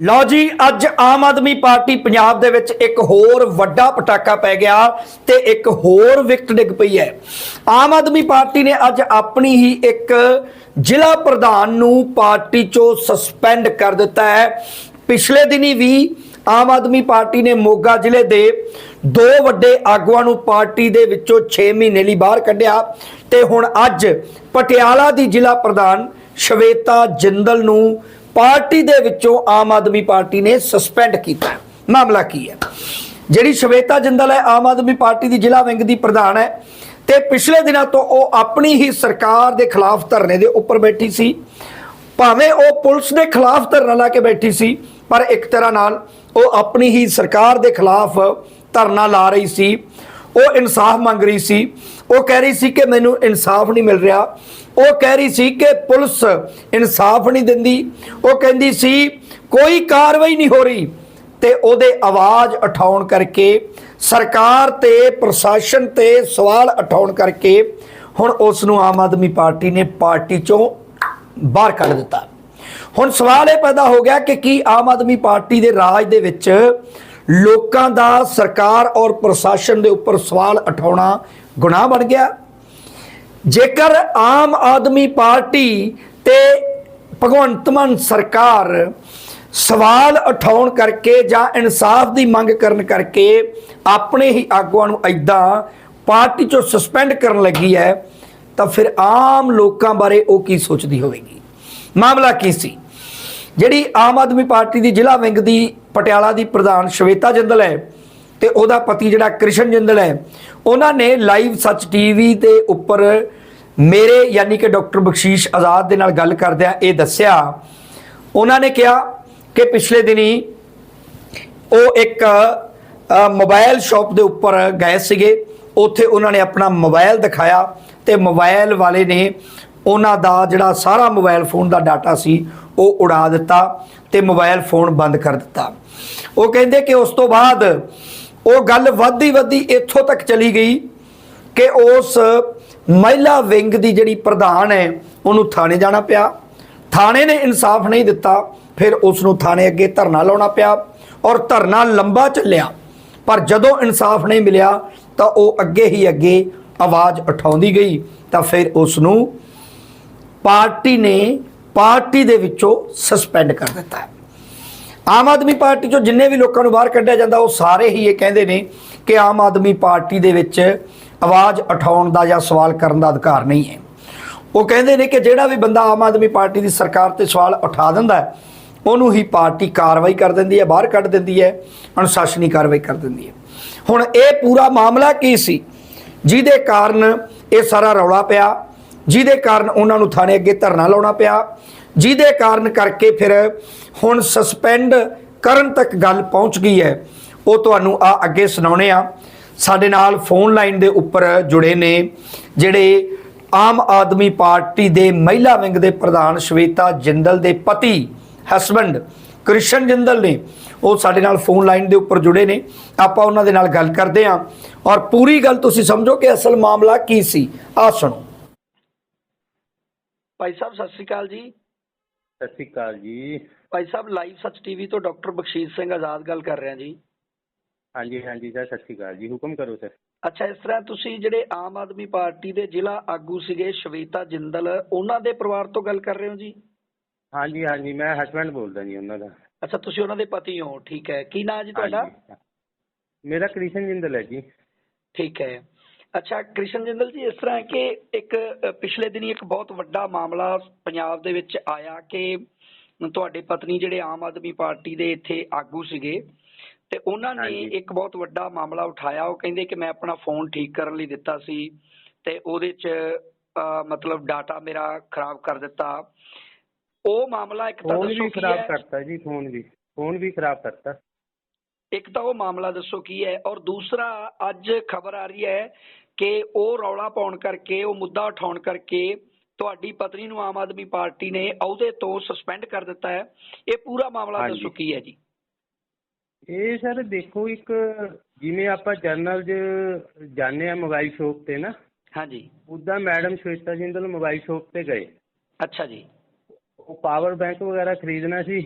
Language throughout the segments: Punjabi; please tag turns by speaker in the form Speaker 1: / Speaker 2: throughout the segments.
Speaker 1: ਲਓ ਜੀ, ਅੱਜ ਆਮ ਆਦਮੀ ਪਾਰਟੀ ਪੰਜਾਬ ਦੇ ਵਿੱਚ ਇੱਕ ਹੋਰ ਵੱਡਾ ਪਟਾਕਾ ਪੈ ਗਿਆ ਤੇ ਇੱਕ ਹੋਰ ਵਿਕਟ ਡਿੱਗ ਪਈ ਹੈ। ਆਮ ਆਦਮੀ ਪਾਰਟੀ ਨੇ ਅੱਜ ਆਪਣੀ ਹੀ ਇੱਕ ਜ਼ਿਲ੍ਹਾ ਪ੍ਰਧਾਨ ਨੂੰ ਪਾਰਟੀ ਚੋਂ ਸਸਪੈਂਡ ਕਰ ਦਿੱਤਾ ਹੈ। ਪਿਛਲੇ ਦਿਨੀ ਵੀ ਆਮ ਆਦਮੀ ਪਾਰਟੀ ਨੇ ਮੋਗਾ ਜ਼ਿਲ੍ਹੇ ਦੇ ਦੋ ਵੱਡੇ ਆਗੂਆਂ ਨੂੰ ਪਾਰਟੀ ਦੇ ਵਿੱਚੋਂ 6 ਮਹੀਨੇ ਲਈ ਬਾਹਰ ਕੱਢਿਆ ਤੇ ਹੁਣ ਅੱਜ ਪਟਿਆਲਾ ਦੀ ਜ਼ਿਲ੍ਹਾ ਪ੍ਰਧਾਨ ਸ਼ਵੇਤਾ ਜਿੰਦਲ ਨੂੰ ਪਾਰਟੀ ਦੇ ਵਿੱਚੋਂ ਆਮ ਆਦਮੀ ਪਾਰਟੀ ਨੇ ਸਸਪੈਂਡ ਕੀਤਾ ਮਾਮਲਾ ਕੀ ਹੈ? ਜਿਹੜੀ ਸ਼ਵੇਤਾ ਜਿੰਦਲ ਹੈ, ਆਮ ਆਦਮੀ ਪਾਰਟੀ ਦੀ ਜ਼ਿਲ੍ਹਾ ਵਿੰਗ ਦੀ ਪ੍ਰਧਾਨ ਹੈ ਤੇ ਪਿਛਲੇ ਦਿਨਾਂ ਤੋਂ ਉਹ ਆਪਣੀ ਹੀ ਸਰਕਾਰ ਦੇ ਖਿਲਾਫ ਧਰਨੇ ਦੇ ਉੱਪਰ ਬੈਠੀ ਸੀ। ਭਾਵੇਂ ਉਹ ਪੁਲਿਸ ਦੇ ਖਿਲਾਫ ਧਰਨਾ ਲਾ ਕੇ ਬੈਠੀ ਸੀ, ਪਰ ਇੱਕ ਤਰ੍ਹਾਂ ਨਾਲ ਉਹ ਆਪਣੀ ਹੀ ਸਰਕਾਰ ਦੇ ਖਿਲਾਫ ਧਰਨਾ ਲਾ ਰਹੀ ਸੀ। ਉਹ ਇਨਸਾਫ ਮੰਗ ਰਹੀ ਸੀ। ਉਹ ਕਹਿ ਰਹੀ ਸੀ ਕਿ ਮੈਨੂੰ ਇਨਸਾਫ ਨਹੀਂ ਮਿਲ ਰਿਹਾ। ਉਹ ਕਹਿ ਰਹੀ ਸੀ ਕਿ ਪੁਲਿਸ ਇਨਸਾਫ ਨਹੀਂ ਦਿੰਦੀ। ਉਹ ਕਹਿੰਦੀ ਸੀ, ਕੋਈ ਕਾਰਵਾਈ ਨਹੀਂ ਹੋ ਰਹੀ। ਤੇ ਉਹਦੇ ਆਵਾਜ਼ ਉਠਾਉਣ ਕਰਕੇ, ਸਰਕਾਰ ਤੇ ਪ੍ਰਸ਼ਾਸਨ ਤੇ ਸਵਾਲ ਉਠਾਉਣ ਕਰਕੇ ਹੁਣ ਉਸ ਨੂੰ ਆਮ ਆਦਮੀ ਪਾਰਟੀ ਨੇ ਪਾਰਟੀ ਚੋਂ ਬਾਹਰ ਕੱਢ ਦਿੱਤਾ। ਹੁਣ ਸਵਾਲ ਇਹ ਪੈਦਾ ਹੋ ਗਿਆ ਕਿ ਕੀ ਆਮ ਆਦਮੀ ਪਾਰਟੀ ਦੇ ਰਾਜ ਦੇ ਵਿੱਚ ਲੋਕਾਂ ਦਾ ਸਰਕਾਰ ਔਰ ਪ੍ਰਸ਼ਾਸਨ ਦੇ ਉੱਪਰ ਸਵਾਲ ਉਠਾਉਣਾ ਗੁਨਾਹ ਬਣ ਗਿਆ? ਜੇਕਰ ਆਮ ਆਦਮੀ ਪਾਰਟੀ ਤੇ ਭਗਵੰਤ ਮਾਨ ਸਰਕਾਰ ਸਵਾਲ ਉਠਾਉਣ ਕਰਕੇ ਜਾਂ ਇਨਸਾਫ ਦੀ ਮੰਗ ਕਰਨ ਕਰਕੇ ਆਪਣੇ ਹੀ ਆਗੂਆਂ ਨੂੰ ਐਦਾਂ ਪਾਰਟੀ ਚੋਂ ਸਸਪੈਂਡ ਕਰਨ ਲੱਗੀ ਹੈ, ਤਾਂ ਫਿਰ ਆਮ ਲੋਕਾਂ ਬਾਰੇ ਉਹ ਕੀ ਸੋਚਦੀ ਹੋਵੇਗੀ? ਮਾਮਲਾ ਕੀ ਸੀ? ਜਿਹੜੀ ਆਮ ਆਦਮੀ ਪਾਰਟੀ ਦੀ ਜ਼ਿਲ੍ਹਾ ਵਿੰਗ ਦੀ ਪਟਿਆਲਾ ਦੀ ਪ੍ਰਧਾਨ ਸ਼ਵੇਤਾ ਜਿੰਦਲ ਹੈ ਤੇ ਉਹਦਾ ਪਤੀ ਜਿਹੜਾ ਕ੍ਰਿਸ਼ਨ ਜਿੰਦਲ ਹੈ ਉਹਨਾਂ ਨੇ ਲਾਈਵ ਸੱਚ ਟੀਵੀ ਦੇ ਉੱਪਰ ਮੇਰੇ ਯਾਨੀ ਕਿ ਡਾਕਟਰ ਬਖਸ਼ੀਸ਼ ਆਜ਼ਾਦ ਦੇ ਨਾਲ ਗੱਲ ਕਰਦਿਆਂ ਇਹ ਦੱਸਿਆ। ਉਹਨਾਂ ਨੇ ਕਿਹਾ ਕਿ ਪਿਛਲੇ ਦਿਨੀ ਉਹ ਇੱਕ ਅ, ਮੋਬਾਈਲ ਸ਼ਾਪ ਦੇ ਉੱਪਰ ਗਏ ਸੀਗੇ। ਉੱਥੇ ਉਹਨਾਂ ਨੇ ਆਪਣਾ ਮੋਬਾਈਲ ਦਿਖਾਇਆ ਤੇ ਮੋਬਾਈਲ ਵਾਲੇ ਨੇ ਉਹਨਾਂ ਦਾ ਜਿਹੜਾ ਸਾਰਾ ਮੋਬਾਈਲ ਫੋਨ ਦਾ ਡਾਟਾ ਸੀ ਉਹ ਉਡਾ ਦਿੱਤਾ ਤੇ ਮੋਬਾਈਲ ਫੋਨ ਬੰਦ ਕਰ ਦਿੱਤਾ। ਉਹ ਕਹਿੰਦੇ ਕਿ ਉਸ ਤੋਂ ਬਾਅਦ ਉਹ ਗੱਲ ਵੱਧਦੀ ਵੱਧਦੀ ਇੱਥੋਂ ਤੱਕ ਚਲੀ ਗਈ ਕਿ ਉਸ ਮਹਿਲਾ ਵਿੰਗ ਦੀ ਜਿਹੜੀ ਪ੍ਰਧਾਨ ਹੈ, ਉਹਨੂੰ ਥਾਣੇ ਜਾਣਾ ਪਿਆ। ਥਾਣੇ ਨੇ ਇਨਸਾਫ ਨਹੀਂ ਦਿੱਤਾ, ਫਿਰ ਉਸ ਨੂੰ ਥਾਣੇ ਅੱਗੇ ਧਰਨਾ ਲਾਉਣਾ ਪਿਆ ਔਰ ਧਰਨਾ ਲੰਬਾ ਚੱਲਿਆ। ਪਰ ਜਦੋਂ ਇਨਸਾਫ ਨਹੀਂ ਮਿਲਿਆ, ਤਾਂ ਉਹ ਅੱਗੇ ਹੀ ਅੱਗੇ ਆਵਾਜ਼ ਉਠਾਉਂਦੀ ਗਈ। ਤਾਂ ਫਿਰ ਉਸ ਨੂੰ ਪਾਰਟੀ ਨੇ, ਪਾਰਟੀ ਦੇ ਵਿੱਚੋਂ ਸਸਪੈਂਡ ਕਰ ਦਿੱਤਾ। ਆਮ ਆਦਮੀ ਪਾਰਟੀ ਚੋਂ ਜਿੰਨੇ ਵੀ ਲੋਕਾਂ ਨੂੰ ਬਾਹਰ ਕੱਢਿਆ ਜਾਂਦਾ, ਉਹ ਸਾਰੇ ਹੀ ਇਹ ਕਹਿੰਦੇ ਨੇ ਕਿ ਆਮ ਆਦਮੀ ਪਾਰਟੀ ਦੇ ਵਿੱਚ ਆਵਾਜ਼ ਉਠਾਉਣ ਦਾ ਜਾਂ ਸਵਾਲ ਕਰਨ ਦਾ ਅਧਿਕਾਰ ਨਹੀਂ ਹੈ। ਉਹ ਕਹਿੰਦੇ ਨੇ ਕਿ ਜਿਹੜਾ ਵੀ ਬੰਦਾ ਆਮ ਆਦਮੀ ਪਾਰਟੀ ਦੀ ਸਰਕਾਰ ਤੇ ਸਵਾਲ ਉਠਾ ਦਿੰਦਾ ਉਹਨੂੰ ਹੀ ਪਾਰਟੀ ਕਾਰਵਾਈ ਕਰ ਦਿੰਦੀ ਹੈ, ਬਾਹਰ ਕੱਢ ਦਿੰਦੀ ਹੈ, ਅਨੁਸ਼ਾਸਨੀ ਕਾਰਵਾਈ ਕਰ ਦਿੰਦੀ ਹੈ। ਹੁਣ ਇਹ ਪੂਰਾ ਮਾਮਲਾ ਕੀ ਸੀ? ਜਿਹਦੇ ਕਾਰਨ ਇਹ ਸਾਰਾ ਰੌਲਾ ਪਿਆ, ਜਿਹਦੇ ਕਾਰਨ ਉਹਨਾਂ ਨੂੰ ਥਾਣੇ ਅੱਗੇ ਧਰਨਾ ਲਾਉਣਾ ਪਿਆ, ਜਿਹਦੇ ਕਾਰਨ ਕਰਕੇ ਫਿਰ ਹੁਣ ਸਸਪੈਂਡ ਕਰਨ ਤੱਕ ਗੱਲ ਪਹੁੰਚ ਗਈ ਹੈ। ਉਹ ਤੁਹਾਨੂੰ ਆ ਅੱਗੇ ਸੁਣਾਉਣੇ ਆ। ਸਾਡੇ ਨਾਲ ਫੋਨ ਲਾਈਨ ਦੇ ਉੱਪਰ ਜੁੜੇ ਨੇ ਜਿਹੜੇ ਆਮ ਆਦਮੀ ਪਾਰਟੀ ਦੇ ਮਹਿਲਾ ਵਿੰਗ ਦੇ ਪ੍ਰਧਾਨ ਸ਼ਵੇਤਾ ਜਿੰਦਲ ਦੇ ਪਤੀ ਹਸਬੰਡ ਕ੍ਰਿਸ਼ਨ ਜਿੰਦਲ ਨੇ ਉਹ ਸਾਡੇ ਨਾਲ ਫੋਨ ਲਾਈਨ ਦੇ ਉੱਪਰ ਜੁੜੇ ਨੇ। ਆਪਾਂ ਉਹਨਾਂ ਦੇ ਨਾਲ ਗੱਲ ਕਰਦੇ ਹਾਂ। ਔਰ ਪੂਰੀ ਗੱਲ ਤੁਸੀਂ ਸਮਝੋ ਕਿ ਅਸਲ ਮਾਮਲਾ ਕੀ ਸੀ। ਆ ਸੁਣੋ। ਭਾਈ ਸਾਹਿਬ ਸਤਿ ਸ਼੍ਰੀ ਅਕਾਲ ਜੀ।
Speaker 2: ਸਤਿ ਸ਼੍ਰੀ ਅਕਾਲ ਜੀ।
Speaker 1: ਭਾਈ ਸਾਹਿਬ ਲਾਈਵ ਸੱਚ ਟੀਵੀ ਤੋਂ ਡਾਕਟਰ ਬਖਸ਼ੀਸ਼ ਸਿੰਘ ਆਜ਼ਾਦ ਗੱਲ ਕਰ ਰਿਹਾ ਜੀ।
Speaker 2: ਹਾਂਜੀ ਹਾਂਜੀ ਸਰ ਸਤਿ ਸ਼੍ਰੀ ਅਕਾਲ ਜੀ। ਹੁਕਮ ਕਰੋ ਸਰ।
Speaker 1: ਅੱਛਾ ਇਸ ਤਰ੍ਹਾਂ ਤੁਸੀਂ ਜਿਹੜੇ ਆਮ ਆਦਮੀ ਪਾਰਟੀ ਦੇ ਜ਼ਿਲ੍ਹਾ ਆਗੂ ਸੀਗੇ ਸ਼ਵੇਤਾ ਜਿੰਦਲ ਉਹਨਾਂ ਦੇ ਪਰਿਵਾਰ ਤੋਂ ਗੱਲ ਕਰ ਰਹੇ ਹੋ ਜੀ?
Speaker 2: ਹਾਂਜੀ ਹਾਂਜੀ ਮੈਂ ਹਸਬੰਡ ਬੋਲਦਾ ਜੀ ਉਹਨਾਂ ਦਾ।
Speaker 1: ਅੱਛਾ ਤੁਸੀਂ ਉਹਨਾਂ ਦੇ ਪਤੀ ਹੋ ਠੀਕ ਹੈ। ਕੀ ਨਾਂ ਜੀ ਤੁਹਾਡਾ।
Speaker 2: ਮੇਰਾ ਕ੍ਰਿਸ਼ਨ ਜਿੰਦਲ ਹੈ ਜੀ।
Speaker 1: ਠੀਕ ਹੈ। ਅੱਛਾ ਕ੍ਰਿਸ਼ਨ ਜਿੰਦਲ ਜੀ ਇਸ ਤਰ੍ਹਾਂ ਕਿ ਇੱਕ ਪਿਛਲੇ ਦਿਨੀ ਇੱਕ ਬਹੁਤ ਵੱਡਾ ਮਾਮਲਾ ਪੰਜਾਬ ਦੇ ਵਿੱਚ ਆਇਆ ਕਿ ਤੁਹਾਡੇ ਪਤਨੀ ਜਿਹੜੇ ਆਮ ਆਦਮੀ ਪਾਰਟੀ ਦੇ ਇੱਥੇ ਆਗੂ ਸੀਗੇ ਤੇ ਉਹਨਾਂ ਨੇ। ਇੱਕ ਬਹੁਤ ਵੱਡਾ ਮਾਮਲਾ ਉਠਾਇਆ। ਉਹ ਕਹਿੰਦੇ ਕਿ ਮੈਂ ਆਪਣਾ ਫੋਨ ਠੀਕ ਕਰਨ ਲਈ ਦਿੱਤਾ ਸੀ ਤੇ ਉਹਦੇ 'ਚ ਮਤਲਬ ਡਾਟਾ ਮੇਰਾ ਖਰਾਬ ਕਰ ਦਿੱਤਾ। ਉਹ ਮਾਮਲਾ ਇੱਕ ਤਾਂ
Speaker 2: ਫੋਨ
Speaker 1: ਦੱਸੋ ਕੀ
Speaker 2: ਖਰਾਬ ਕਰਤਾ ਜੀ ਫੋਨ ਵੀ। ਫੋਨ ਵੀ ਖਰਾਬ ਕਰਤਾ।
Speaker 1: ਇੱਕ ਤਾਂ ਉਹ ਮਾਮਲਾ ਦੱਸੋ ਕੀ ਹੈ ਔਰ ਦੂਸਰਾ ਅੱਜ ਖਬਰ ਆ ਰਹੀ ਹੈ ਕਿ ਉਹ ਰੌਲਾ ਪਾਉਣ ਕਰਕੇ ਉਹ ਮੁੱਦਾ ਉਠਾਉਣ ਕਰਕੇ ਤੁਹਾਡੀ ਪਤਨੀ ਨੂੰ ਆਮ ਆਦਮੀ ਪਾਰਟੀ ਨੇ ਅਹੁਦੇ ਤੋਂ ਸਸਪੈਂਡ ਕਰ ਦਿੱਤਾ ਹੈ। ਇਹ ਪੂਰਾ ਮਾਮਲਾ। ਦੱਸੋ ਕੀ ਹੈ ਜੀ?
Speaker 2: ਇਹ ਸਰ ਦੇਖੋ ਇੱਕ ਜਿਵੇਂ ਆਪਾਂ ਜਰਨਲ 'ਚ ਜਾਂਦੇ ਆ ਮੋਬਾਈਲ ਸ਼ੋਪ ਤੇ ਨਾ
Speaker 1: ਹਾਂਜੀ।
Speaker 2: ਉਦਾਂ madam Shweta Jindal mobile shop ਤੇ ਗਏ।
Speaker 1: ਅੱਛਾ ਜੀ।
Speaker 2: ਉਹ ਪਾਵਰ ਬੈਂਕ ਵਗੈਰਾ ਖਰੀਦਣਾ ਸੀ।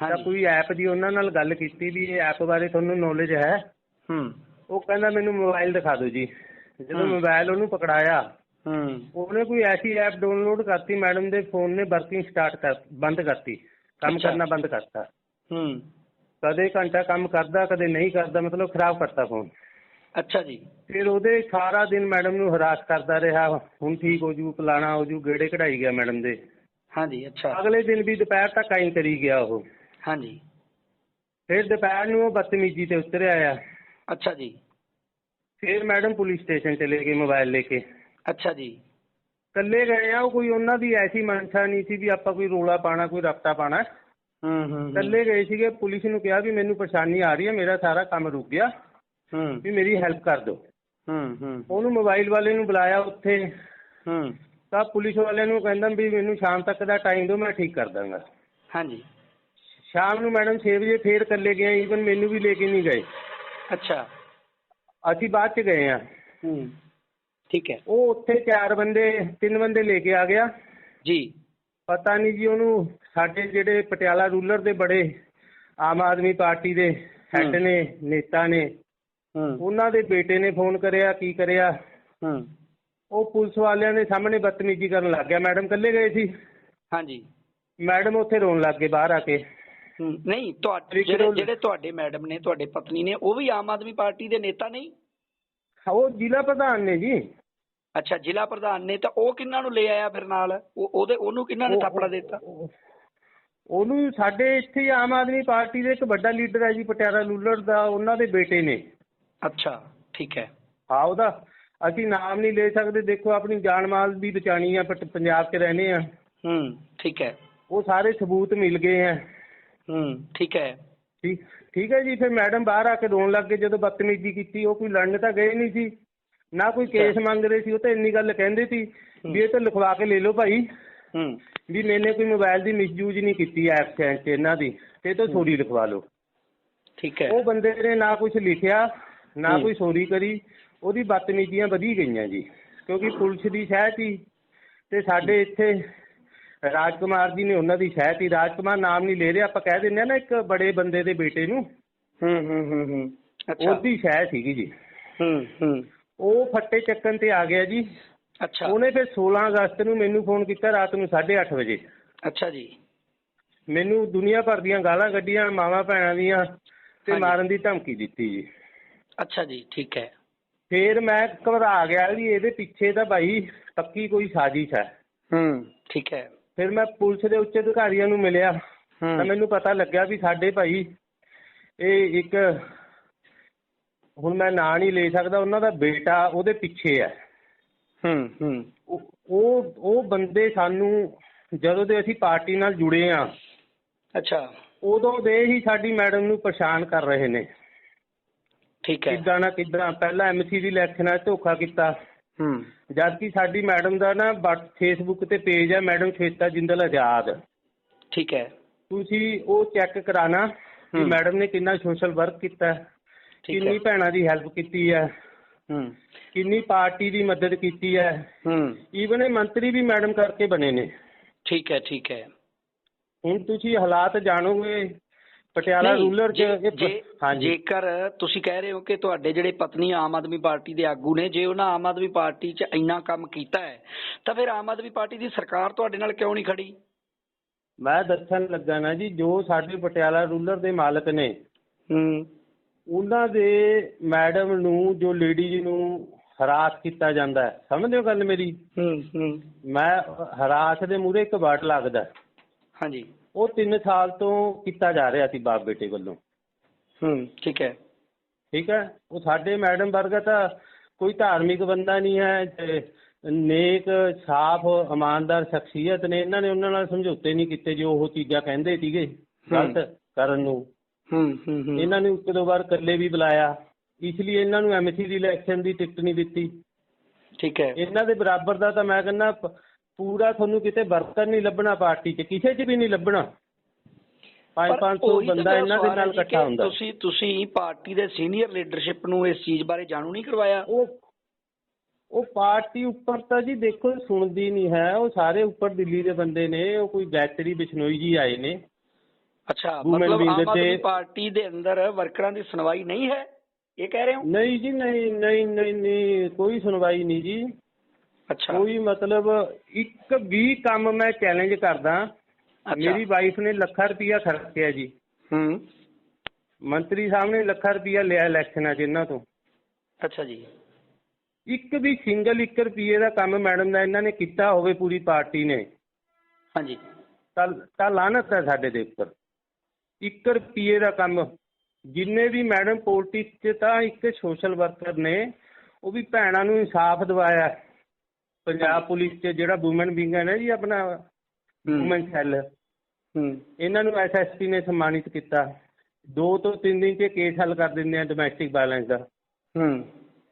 Speaker 2: ਤਾਂ ਕੋਈ ਐਪ ਦੀ ਉਹਨਾਂ ਨਾਲ ਗੱਲ ਕੀਤੀ ਵੀ ਇਹ ਐਪ ਬਾਰੇ ਤੁਹਾਨੂੰ ਨੌਲੇਜ ਹੈ।
Speaker 3: ਹੂੰ।
Speaker 2: ਉਹ ਕਹਿੰਦਾ ਮੈਨੂੰ ਮੋਬਾਈਲ ਦਿਖਾ ਦਿਓ ਜੀ। ਜਦੋਂ। ਮੋਬਾਈਲ ਉਹਨੂੰ ਪਕੜਾਇਆ ਉਹਨੇ ਕੋਈ ਐਸੀ ਐਪ ਡਾਊਨਲੋਡ ਕਰਤੀ ਮੈਡਮ ਦੇ ਫੋਨ ਨੇ ਵਰਕਿੰਗ ਸਟਾਰਟ ਕਰ ਬੰਦ ਕਰਤੀ। ਕੰਮ। ਕਰਨਾ ਬੰਦ ਕਰਤਾ।
Speaker 3: ਹੂੰ।
Speaker 2: ਕਦੇ ਘੰਟਾ ਕੰਮ ਕਰਦਾ ਕਦੇ ਨਹੀਂ ਕਰਦਾ ਮਤਲਬ ਖਰਾਬ ਕਰਤਾ ਫੋਨ
Speaker 3: ਅੱਛਾ ਜੀ।
Speaker 2: ਫਿਰ ਉਹਦੇ ਸਾਰਾ ਦਿਨ ਮੈਡਮ ਨੂੰ ਹਰਾਸ ਕਰਦਾ ਰਿਹਾ ਹੁਣ ਠੀਕ ਹੋ ਜੂ ਫਲਾਣਾ ਹੋ ਜੂ ਗੇੜੇ ਕਢਾਈ ਗਿਆ ਮੈਡਮ ਦੇ।
Speaker 3: ਹਾਂਜੀ ਅੱਛਾ।
Speaker 2: ਅਗਲੇ ਦਿਨ ਵੀ ਦੁਪਹਿਰ ਤੱਕ ਆਈ ਕਰੀ ਗਿਆ ਉਹ।
Speaker 3: ਹਾਂਜੀ
Speaker 2: ਫਿਰ ਦੁਪਹਿਰ ਨੂੰ ਉਹ ਬਦਤਮੀਜੀ ਤੇ ਉਤਰਿਆ ਆ।
Speaker 3: ਅੱਛਾ ਜੀ।
Speaker 2: ਫਿਰ ਮੈਡਮ ਪੁਲਿਸ ਸਟੇਸ਼ਨ ਚਲੇ ਗਏ ਮੋਬਾਈਲ ਲੈ ਕੇ।
Speaker 3: ਅੱਛਾ ਜੀ।
Speaker 2: ਇਕੱਲੇ ਗਏ ਆ ਉਹ ਕੋਈ ਉਹਨਾਂ ਦੀ ਐਸੀ ਮਨਸ਼ਾ ਨਹੀਂ ਸੀ ਵੀ ਆਪਾਂ ਕੋਈ ਰੋਲਾ ਪਾਣਾ ਕੋਈ ਰਫਤਾ ਪਾਣਾ
Speaker 3: ਹੂੰ ਹੂੰ।
Speaker 2: ਇਕੱਲੇ ਗਏ ਸੀਗੇ ਪੁਲਿਸ ਨੂੰ ਕਿਹਾ ਵੀ ਮੈਨੂੰ ਪਰੇਸ਼ਾਨੀ ਆ ਰਹੀ ਹੈ ਮੇਰਾ ਸਾਰਾ ਕੰਮ ਰੁਕ ਗਿਆ।
Speaker 3: ਹੂੰ।
Speaker 2: ਵੀ ਮੇਰੀ ਹੈਲਪ ਕਰ ਦਿਓ।
Speaker 3: ਹੂੰ ਹੂੰ।
Speaker 2: ਉਹਨੂੰ ਮੋਬਾਈਲ ਵਾਲੇ ਨੂੰ ਬੁਲਾਇਆ ਉੱਥੇ।
Speaker 3: ਹੂੰ।
Speaker 2: ਤਾਂ ਪੁਲਿਸ ਵਾਲਿਆਂ ਨੂੰ ਕਹਿੰਦਾ ਵੀ ਮੈਨੂੰ ਸ਼ਾਮ ਤੱਕ ਦਾ ਟਾਈਮ ਦਿਓ ਮੈਂ ਠੀਕ ਕਰ ਦਾਂਗਾ।
Speaker 3: ਹਾਂਜੀ।
Speaker 2: ਸ਼ਾਮ ਨੂੰ ਮੈਡਮ 6 ਵਜੇ ਫੇਰ ਇਕੱਲੇ ਗਏ ਈਵਨ ਮੈਨੂੰ ਵੀ ਲੈ ਕੇ ਨਹੀਂ ਗਏ।
Speaker 3: ਅੱਛਾ।
Speaker 2: ਅਸੀਂ ਬਾਅਦ ਚ ਗਏ ਆ।
Speaker 3: ਹੂੰ। ਠੀਕ ਹੈ।
Speaker 2: ਉਹ ਉੱਥੇ ਚਾਰ ਬੰਦੇ ਤਿੰਨ ਬੰਦੇ ਲੈ ਕੇ ਆ ਗਿਆ।
Speaker 3: ਜੀ।
Speaker 2: ਪਤਾ ਨਹੀਂ ਜੀ ਉਹਨੂੰ ਸਾਡੇ ਜਿਹੜੇ ਪਟਿਆਲਾ ਰੂਲਰ ਦੇ ਬੜੇ ਆਮ ਆਦਮੀ ਪਾਰਟੀ ਦੇ ਹੈੱਡ। ਨੇ ਨੇਤਾ ਨੇ
Speaker 3: ਹੂੰ।
Speaker 2: ਉਹਨਾਂ ਦੇ ਬੇਟੇ ਨੇ ਫੋਨ ਕਰਿਆ ਕੀ ਕਰਿਆ।
Speaker 3: ਹੂੰ।
Speaker 2: ਉਹ ਪੁਲਿਸ ਵਾਲਿਆਂ ਦੇ ਸਾਹਮਣੇ ਬਦਤਮੀਜ਼ੀ ਕਰਨ ਲੱਗ ਗਿਆ। ਮੈਡਮ ਇਕੱਲੇ ਗਏ ਸੀ।
Speaker 3: ਹਾਂਜੀ।
Speaker 2: ਮੈਡਮ ਉੱਥੇ ਰੋਣ ਲੱਗ ਗਏ ਬਾਹਰ ਆ ਕੇ।
Speaker 3: ਹੂੰ। ਨਹੀਂ ਤੁਹਾਡੇ ਜਿਹੜੇ ਤੁਹਾਡੇ ਮੈਡਮ ਨੇ ਤੁਹਾਡੇ ਪਤਨੀ ਨੇ ਉਹ ਵੀ ਆਮ ਆਦਮੀ ਪਾਰਟੀ ਦੇ ਨੇਤਾ ਨਹੀਂ?
Speaker 2: ਉਹ ਜ਼ਿਲ੍ਹਾ ਪ੍ਰਧਾਨ ਨੇ ਜੀ।
Speaker 3: ਅੱਛਾ ਜ਼ਿਲ੍ਹਾ ਪ੍ਰਧਾਨ ਨੇ ਤਾਂ ਉਹ ਕਿੰਨਾਂ ਨੂੰ ਲੈ ਆਇਆ ਫਿਰ ਨਾਲ? ਉਹ ਉਹਦੇ ਉਹਨੂੰ ਕਿੰਨਾਂ ਨੇ ਥਾਪੜਾ ਦਿੱਤਾ?
Speaker 2: ਉਹ- ਉਹਨੂੰ ਸਾਡੇ ਇੱਥੇ ਆਮ ਆਦਮੀ ਪਾਰਟੀ ਦੇ ਇੱਕ ਵੱਡਾ ਲੀਡਰ ਹੈ ਜੀ ਪਟਿਆਲਾ ਰੂਲਰ ਦਾ ਉਹਨਾਂ ਦੇ ਬੇਟੇ ਨੇ।
Speaker 3: ਅੱਛਾ ਠੀਕ ਹੈ।
Speaker 2: ਹਾਂ ਉਹਦਾ। ਅਸੀਂ ਨਾਮ ਨਹੀਂ ਲੈ ਸਕਦੇ ਦੇਖੋ ਆਪਣੀ ਜਾਨ ਮਾਲ ਵੀ ਬਚਾਣੀ ਆ ਬਟ ਪੰਜਾਬ 'ਚ ਰਹਿੰਦੇ ਆ।
Speaker 3: ਹੂੰ ਠੀਕ ਹੈ।
Speaker 2: ਉਹ ਸਾਰੇ ਸਬੂਤ ਮਿਲ ਗਏ ਆ।
Speaker 3: ਹੂੰ ਠੀਕ ਹੈ।
Speaker 2: ਠੀਕ ਠੀਕ ਹੈ ਜੀ ਫਿਰ ਮੈਡਮ ਬਾਹਰ ਆ ਕੇ ਰੋਣ ਲੱਗ ਗਏ ਜਦੋਂ ਬਦਤਮੀਜ਼ੀ ਕੀਤੀ ਉਹ ਕੋਈ ਲੜਨ ਤਾਂ ਗਏ ਨਹੀਂ ਸੀ। ਨਾ ਕੋਈ ਕੇਸ ਮੰਗ ਰਹੇ ਸੀ ਉਹ ਤਾਂ ਇੰਨੀ ਗੱਲ ਕਹਿੰਦੇ ਸੀ ਵੀ ਇਹ ਤਾਂ ਲਿਖਵਾ ਕੇ ਲੈ ਲਓ ਭਾਈ।
Speaker 3: ਹੂੰ।
Speaker 2: ਵੀ ਮੈਨੇ ਕੋਈ ਮੋਬਾਈਲ ਦੀ ਮਿਸਯੂਜ਼ ਨਹੀਂ ਕੀਤੀ ਐਬਸੈਂਸ 'ਚ ਇਹਨਾਂ ਦੀ। ਤੇ ਤੋਂ ਸੋਰੀ ਲਿਖਵਾ ਲਓ।
Speaker 3: ਠੀਕ ਹੈ
Speaker 2: ਉਹ ਬੰਦੇ ਨੇ ਨਾ ਕੁਝ ਲਿਖਿਆ ਨਾ। ਕੋਈ ਸੋਰੀ ਕਰੀ ਉਹਦੀ ਬਦਤਮੀਜ਼ੀਆਂ ਵਧੀ ਗਈਆਂ ਜੀ। ਕਿਉਂਕਿ ਪੁਲਿਸ ਦੀ ਸ਼ਹਿ ਸੀ ਤੇ ਸਾਡੇ ਇੱਥੇ ਰਾਜਕੁਮਾਰ ਜੀ ਨੇ ਉਹਨਾਂ ਦੀ ਸ਼ਹਿ ਸੀ ਰਾਜਕੁਮਾਰ ਨਾਮ ਨਹੀਂ ਲੈ ਰਿਹਾ ਆਪਾਂ ਕਹਿ ਦਿੰਦੇ ਆ ਨਾ ਇੱਕ ਬੜੇ ਬੰਦੇ ਦੇ ਬੇਟੇ ਨੂੰ।
Speaker 3: ਹੂੰ ਹੂੰ ਹੂੰ ਹੂੰ। ਅੱਛਾ।
Speaker 2: ਉਹਦੀ ਸ਼ਹਿ ਸੀਗੀ ਜੀ।
Speaker 3: ਹੂੰ ਹੂੰ।
Speaker 2: ਉਹ ਫੱਟੇ ਚੱਕਣ ਤੇ ਆ ਗਿਆ ਜੀ।
Speaker 3: ਅੱਛਾ।
Speaker 2: ਉਹਨੇ ਫਿਰ 16 ਅਗਸਤ ਨੂੰ ਮੈਨੂੰ ਫੋਨ ਕੀਤਾ ਰਾਤ ਨੂੰ 8:30 ਵਜੇ।
Speaker 3: ਅੱਛਾ ਜੀ।
Speaker 2: ਮੈਨੂੰ ਦੁਨੀਆ ਭਰ ਦੀਆਂ ਗਾਲਾਂ ਕੱਢੀਆਂ ਮਾਵਾਂ ਭੈਣਾਂ ਦੀਆਂ ਤੇ। ਮਾਰਨ ਦੀ ਧਮਕੀ ਦਿੱਤੀ ਜੀ।
Speaker 3: ਅੱਛਾ ਜੀ ਠੀਕ ਹੈ।
Speaker 2: ਫੇਰ ਮੈਂ ਘਬਰਾ ਗਿਆ ਵੀ ਇਹਦੇ ਪਿੱਛੇ ਤਾਂ ਭਾਈ ਪੱਕੀ ਕੋਈ ਸਾਜ਼ਿਸ਼ ਹੈ।
Speaker 3: ਹੂੰ ਠੀਕ ਹੈ।
Speaker 2: ਫਿਰ ਮੈਂ ਪੁਲਿਸ ਦੇ ਉੱਚ ਅਧਿਕਾਰੀਆਂ ਨੂੰ ਮਿਲਿਆ। ਤਾਂ ਮੈਨੂੰ ਪਤਾ ਲੱਗਿਆ ਵੀ ਸਾਡੇ ਭਾਈ ਇਹ ਇੱਕ ਹੁਣ ਮੈਂ ਨਾਂ ਨਹੀਂ ਲੈ ਸਕਦਾ ਉਹਨਾਂ ਦਾ ਬੇਟਾ ਉਹਦੇ ਪਿੱਛੇ ਹੈ।
Speaker 3: ਹੂੰ ਹੂੰ।
Speaker 2: ਉਹ ਉਹ ਬੰਦੇ ਸਾਨੂੰ ਜਦੋਂ ਦੇ ਅਸੀਂ ਪਾਰਟੀ ਨਾਲ ਜੁੜੇ ਆ
Speaker 3: ਅੱਛਾ।
Speaker 2: ਉਦੋਂ ਦੇ ਹੀ ਸਾਡੀ ਮੈਡਮ ਨੂੰ ਪਰੇਸ਼ਾਨ ਕਰ ਰਹੇ ਨੇ।
Speaker 3: ਠੀਕ ਹੈ।
Speaker 2: ਕਿੱਦਾਂ ਨਾ ਕਿੱਦਾਂ ਪਹਿਲਾਂ ਐਮਸੀ ਦੀ ਇਲੈਕਸ਼ਨਾਂ 'ਚ ਧੋਖਾ ਕੀਤਾ।
Speaker 3: ਹੂੰ।
Speaker 2: ਜਦ ਕਿ ਸਾਡੀ ਮੈਡਮ ਦਾ ਨਾ ਫੇਸਬੁੱਕ ਤੇ ਪੇਜ ਹੈ ਮੈਡਮ ਸ਼ਵੇਤਾ ਜਿੰਦਲ ਆਜ਼ਾਦ।
Speaker 3: ਠੀਕ ਹੈ।
Speaker 2: ਤੁਸੀਂ ਉਹ ਚੈੱਕ ਕਰਾਣਾ ਕਿ। ਮੈਡਮ ਨੇ ਕਿੰਨਾ ਸੋਸ਼ਲ ਵਰਕ ਕੀਤਾ। ਕਿੰਨੀ ਭੈਣਾਂ ਦੀ ਹੈਲਪ ਕੀਤੀ ਹੈ।
Speaker 3: ਹੂੰ।
Speaker 2: ਕਿੰਨੀ ਪਾਰਟੀ ਦੀ ਮਦਦ ਕੀਤੀ ਹੈ।
Speaker 3: ਹੂੰ।
Speaker 2: ਈਵਨ ਇਹ ਮੰਤਰੀ ਵੀ ਮੈਡਮ ਕਰਕੇ ਬਣੇ ਨੇ।
Speaker 3: ਠੀਕ ਹੈ ਠੀਕ ਹੈ।
Speaker 2: ਹੁਣ ਤੁਸੀਂ ਹਾਲਾਤ ਜਾਣੋਗੇ ਪਟਿਆਲਾ ਰੂਲਰ 'ਚ ਹਾਂਜੀ।
Speaker 3: ਜੇਕਰ ਤੁਸੀਂ ਕਹਿ ਰਹੇ ਹੋ ਕਿ ਤੁਹਾਡੇ ਜਿਹੜੇ ਪਤਨੀ ਆਮ ਆਦਮੀ ਪਾਰਟੀ ਦੇ ਆਗੂ ਨੇ ਜੇ ਉਹਨਾਂ ਆਮ ਆਦਮੀ ਪਾਰਟੀ 'ਚ ਇੰਨਾ ਕੰਮ ਕੀਤਾ ਹੈ ਤਾਂ ਫਿਰ ਆਮ ਆਦਮੀ ਪਾਰਟੀ ਦੀ ਸਰਕਾਰ ਤੁਹਾਡੇ ਨਾਲ ਕਿਉਂ ਨਹੀਂ ਖੜੀ?
Speaker 2: ਮੈਂ ਦੱਸਣ ਲੱਗਾ ਨਾ ਜੀ ਜੋ ਸਾਡੇ ਪਟਿਆਲਾ ਰੂਲਰ ਦੇ ਮਾਲਕ ਨੇ
Speaker 3: ਹੂੰ।
Speaker 2: ਉਹਨਾਂ ਦੇ ਮੈਡਮ ਨੂੰ ਜੋ ਲੇਡੀਜ਼ ਨੂੰ ਹਰਾਸ ਕੀਤਾ ਜਾਂਦਾ ਹੈ ਸਮਝਦੇ ਹੋ ਗੱਲ ਮੇਰੀ?
Speaker 3: ਹੂੰ ਹੂੰ।
Speaker 2: ਮੈਂ ਹਰਾਸ ਦੇ ਮੂਹਰੇ ਇੱਕ ਵਾਟ ਲੱਗਦਾ
Speaker 3: ਹਾਂਜੀ।
Speaker 2: ਉਹ 3 ਸਾਲ ਤੋਂ ਕੀਤਾ ਜਾ ਰਿਹਾ ਸੀ ਬਾਪ ਬੇਟੇ ਵੱਲੋਂ।
Speaker 3: ਹੂੰ ਠੀਕ ਹੈ।
Speaker 2: ਠੀਕ ਹੈ? ਉਹ ਸਾਡੇ ਮੈਡਮ ਵਰਗਾ ਤਾਂ ਕੋਈ ਧਾਰਮਿਕ ਬੰਦਾ ਨਹੀਂ ਹੈ ਨੇਕ ਸਾਫ਼ ਇਮਾਨਦਾਰ ਸ਼ਖਸੀਅਤ ਨੇ। ਇਹਨਾਂ ਨੇ ਉਹਨਾਂ ਨਾਲ ਸਮਝੌਤੇ ਨਹੀਂ ਕੀਤੇ ਜੋ ਉਹ ਚੀਜ਼ਾਂ ਕਹਿੰਦੇ ਸੀਗੇ ਗਲਤ ਕਰਨ ਨੂੰ।
Speaker 3: ਹੂੰ ਹੂੰ ਹੂੰ।
Speaker 2: ਇਹਨਾਂ ਨੇ ਇੱਕ ਦੋ ਵਾਰ ਇਕੱਲੇ ਵੀ ਬੁਲਾਇਆ। ਇਸ ਲਈ ਇਹਨਾਂ ਨੂੰ ਐਮਸੀ ਦੀ ਇਲੈਕਸ਼ਨ ਦੀ ਟਿਕਟ ਨਹੀਂ ਦਿੱਤੀ।
Speaker 3: ਠੀਕ ਹੈ।
Speaker 2: ਇਹਨਾਂ ਦੇ ਬਰਾਬਰ ਦਾ ਤਾਂ ਮੈਂ ਕਹਿੰਦਾ ਪੂਰਾ ਤੁਹਾਨੂੰ ਕਿਤੇ ਵਰਕਰ ਨਹੀਂ ਲੱਭਣਾ ਪਾਰਟੀ 'ਚ ਕਿਸੇ 'ਚ ਵੀ ਨਹੀਂ ਲੱਭਣਾ। ਪੰਜ
Speaker 3: ਪਰ
Speaker 2: ਪੰਜ ਸੌ
Speaker 3: ਉਹੀ ਤਾਂ
Speaker 2: ਬੰਦਾ
Speaker 3: ਮੇਰਾ
Speaker 2: ਇਹਨਾਂ ਦੇ ਨਾਲ ਇਕੱਠਾ ਹੁੰਦਾ।
Speaker 3: ਤੁਸੀਂ ਤੁਸੀਂ ਪਾਰਟੀ ਦੇ ਸੀਨੀਅਰ ਲੀਡਰਸ਼ਿਪ ਨੂੰ ਇਸ ਚੀਜ਼ ਬਾਰੇ ਜਾਣੂ ਨਹੀਂ ਕਰਵਾਇਆ?
Speaker 2: ਉਹ ਉਹ ਪਾਰਟੀ ਉੱਪਰ ਤਾਂ ਜੀ ਦੇਖੋ ਸੁਣਦੀ ਨਹੀਂ ਹੈ। ਉਹ ਸਾਰੇ ਉੱਪਰ ਦਿੱਲੀ ਦੇ ਬੰਦੇ ਨੇ। ਉਹ ਕੋਈ ਗਾਇਤਰੀ ਬਿਸ਼ਨੋਈ ਜੀ ਆਏ ਨੇ।
Speaker 3: ਅੱਛਾ ਮਤਲਬ ਆਮ ਆਦਮੀ ਪਾਰਟੀ ਦੇ ਅੰਦਰ ਵਰਕਰਾਂ ਦੀ ਸੁਣਵਾਈ ਨਹੀਂ ਹੈ? ਇਹ ਕਹਿ ਰਹੇ ਹੋ?
Speaker 2: ਨਹੀਂ ਜੀ ਨਹੀਂ ਨਹੀਂ ਨਹੀਂ ਨਹੀਂ ਕੋਈ ਸੁਣਵਾਈ ਨਹੀਂ ਜੀ।
Speaker 3: ਅੱਛਾ।
Speaker 2: ਕੋਈ ਮਤਲਬ ਇੱਕ ਵੀ ਕੰਮ ਮੈਂ ਚੈਲੰਜ ਕਰਦਾ। ਮੇਰੀ ਵਾਈਫ ਨੇ ਲੱਖਾਂ ਰੁਪਈਆ ਖਰਚਿਆ ਜੀ।
Speaker 3: ਹੂੰ।
Speaker 2: ਮੰਤਰੀ ਸਾਹਿਬ ਨੇ ਲੱਖਾਂ ਰੁਪਈਆ ਲਿਆ ਇਲੈਕਸ਼ਨਾਂ 'ਚ ਇਹਨਾਂ ਤੋਂ।
Speaker 3: ਅੱਛਾ ਜੀ।
Speaker 2: ਇੱਕ ਵੀ ਸਿੰਗਲ 1 ਰੁਪਈਏ ਦਾ ਕੰਮ ਮੈਡਮ ਦਾ ਇਹਨਾਂ ਨੇ ਕੀਤਾ ਹੋਵੇ ਪੂਰੀ ਪਾਰਟੀ ਨੇ।
Speaker 3: ਹਾਂਜੀ।
Speaker 2: ਤਾਂ ਤਾਂ ਲਾਨਤ ਹੈ ਸਾਡੇ ਦੇ ਉੱਪਰ। 1 ਰੁਪਈਏ ਦਾ ਕੰਮ। ਜਿੰਨੇ ਵੀ ਮੈਡਮ ਪੋਲਿਟਿਕਸ 'ਚ ਤਾਂ ਇੱਕ ਸੋਸ਼ਲ ਵਰਕਰ ਨੇ ਉਹ ਵੀ ਭੈਣਾਂ ਨੂੰ ਇਨਸਾਫ ਦਿਵਾਇਆ। ਪੰਜਾਬ ਪੁਲਿਸ 'ਚ ਜਿਹੜਾ ਵੂਮਨ ਵਿੰਗ ਹੈ ਨਾ ਜੀ ਆਪਣਾ ਵੂਮਨ ਸੈੱਲ ਇਹਨਾਂ ਨੂੰ ਐਸਐਸਪੀ ਨੇ ਸਨਮਾਨਿਤ ਕੀਤਾ। ਦੋ ਤੋਂ ਤਿੰਨ ਦਿਨ 'ਚ ਕੇਸ ਹੱਲ ਕਰ ਦਿੰਦੇ ਆ ਡੋਮੈਸਟਿਕ ਵਾਇਲੈਂਸ ਦਾ।
Speaker 3: ਹੂੰ।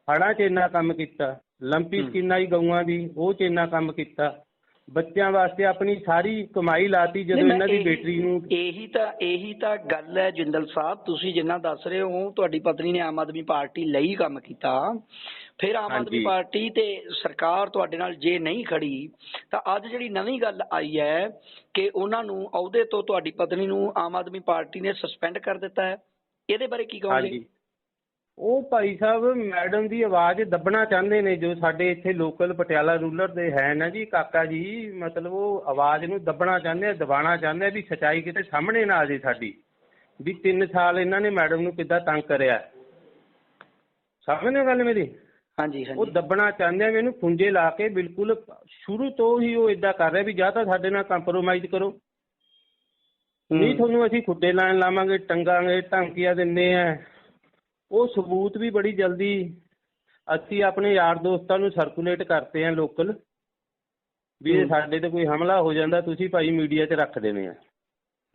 Speaker 2: ਹੜ੍ਹਾਂ 'ਚ ਇੰਨਾ ਕੰਮ ਕੀਤਾ। ਲੰਪੀ। ਸਕਿਨ ਆਈ ਗਊਆਂ ਦੀ ਉਹ 'ਚ ਇੰਨਾ ਕੰਮ ਕੀਤਾ। ਬੱਚਿਆਂ ਵਾਸਤੇ ਆਪਣੀ ਸਾਰੀ ਕਮਾਈ ਲਾਤੀ ਜਦੋਂ ਇਹਨਾਂ ਦੀ ਬੇਟਰੀ ਨੂੰ
Speaker 3: ਇਹੀ ਤਾਂ ਇਹੀ ਤਾਂ ਗੱਲ ਹੈ ਜਿੰਦਲ ਸਾਹਿਬ ਤੁਸੀਂ ਜਿੰਨਾ ਦੱਸ ਰਹੇ ਹੋ ਤੁਹਾਡੀ ਪਤਨੀ ਨੇ ਆਮ ਆਦਮੀ ਪਾਰਟੀ ਲਈ ਕੰਮ ਕੀਤਾ। ਫਿਰ ਆਮ ਆਦਮੀ। ਪਾਰਟੀ ਤੇ ਸਰਕਾਰ ਤੁਹਾਡੇ ਨਾਲ ਜੇ ਨਹੀਂ ਖੜੀ ਤਾਂ ਅੱਜ ਜਿਹੜੀ ਨਵੀਂ ਗੱਲ ਆਈ ਹੈ ਕਿ ਉਹਨਾਂ ਨੂੰ ਅਹੁਦੇ ਤੋਂ ਤੁਹਾਡੀ ਪਤਨੀ ਨੂੰ ਆਮ ਆਦਮੀ ਪਾਰਟੀ ਨੇ ਸਸਪੈਂਡ ਕਰ ਦਿੱਤਾ ਹੈ। ਇਹਦੇ ਬਾਰੇ ਕੀ ਕਹੋਗੇ?
Speaker 2: ਹਾਂਜੀ। ਉਹ ਭਾਈ ਸਾਹਿਬ ਮੈਡਮ ਦੀ ਆਵਾਜ਼ ਦੱਬਣਾ ਚਾਹੁੰਦੇ ਨੇ ਜੋ ਸਾਡੇ ਇੱਥੇ ਲੋਕਲ ਪਟਿਆਲਾ ਰੂਲਰ ਦੇ ਹੈ ਨਾ ਜੀ ਕਾਕਾ ਜੀ ਮਤਲਬ ਉਹ ਆਵਾਜ਼ ਨੂੰ ਦੱਬਣਾ ਚਾਹੁੰਦੇ ਆ ਦਬਾਉਣਾ ਚਾਹੁੰਦੇ ਆ ਵੀ ਸਚਾਈ ਕਿਤੇ ਸਾਹਮਣੇ ਨਾ ਆ ਜੇ ਸਾਡੀ। ਵੀ 3 ਸਾਲ ਇਹਨਾਂ ਨੇ ਮੈਡਮ ਨੂੰ ਕਿੱਦਾਂ ਤੰਗ ਕਰਿਆ। ਸਮਝਦੇ ਹੋ ਗੱਲ ਮੇਰੀ?
Speaker 3: ਹਾਂਜੀ
Speaker 2: ਉਹ
Speaker 3: ਹਾਂਜੀ
Speaker 2: ਦੱਬਣਾ ਚਾਹੁੰਦੇ ਆ ਵੀ ਇਹਨੂੰ ਖੁੰਝੇ ਲਾ ਕੇ ਬਿਲਕੁਲ ਸ਼ੁਰੂ ਤੋਂ ਹੀ ਉਹ ਇਦਾਂ ਕਰ ਰਿਹਾ ਵੀ ਜਾਂ ਤਾਂ ਸਾਡੇ ਨਾਲ ਕੰਪਰੋਮਾਈਜ਼ ਕਰੋ। ਨਹੀਂ ਤੁਹਾਨੂੰ ਅਸੀਂ ਖੁੱਡੇ ਲਾਣ ਲਾਵਾਂਗੇ ਟੰਗਾਂਗੇ ਧਮਕੀਆਂ ਦਿੰਦੇ ਆ। ਉਹ ਸਬੂਤ ਵੀ ਬੜੀ ਜਲਦੀ ਅਸੀਂ ਆਪਣੇ ਯਾਰ ਦੋਸਤਾਂ ਨੂੰ ਸਰਕੂਲੇਟ ਕਰਤੇ ਆ ਲੋਕਲ ਵੀ ਇਹ। ਸਾਡੇ ਤੇ ਕੋਈ ਹਮਲਾ ਹੋ ਜਾਂਦਾ ਤੁਸੀਂ ਭਾਈ ਮੀਡੀਆ 'ਚ ਰੱਖ ਦੇਣੇ ਆ।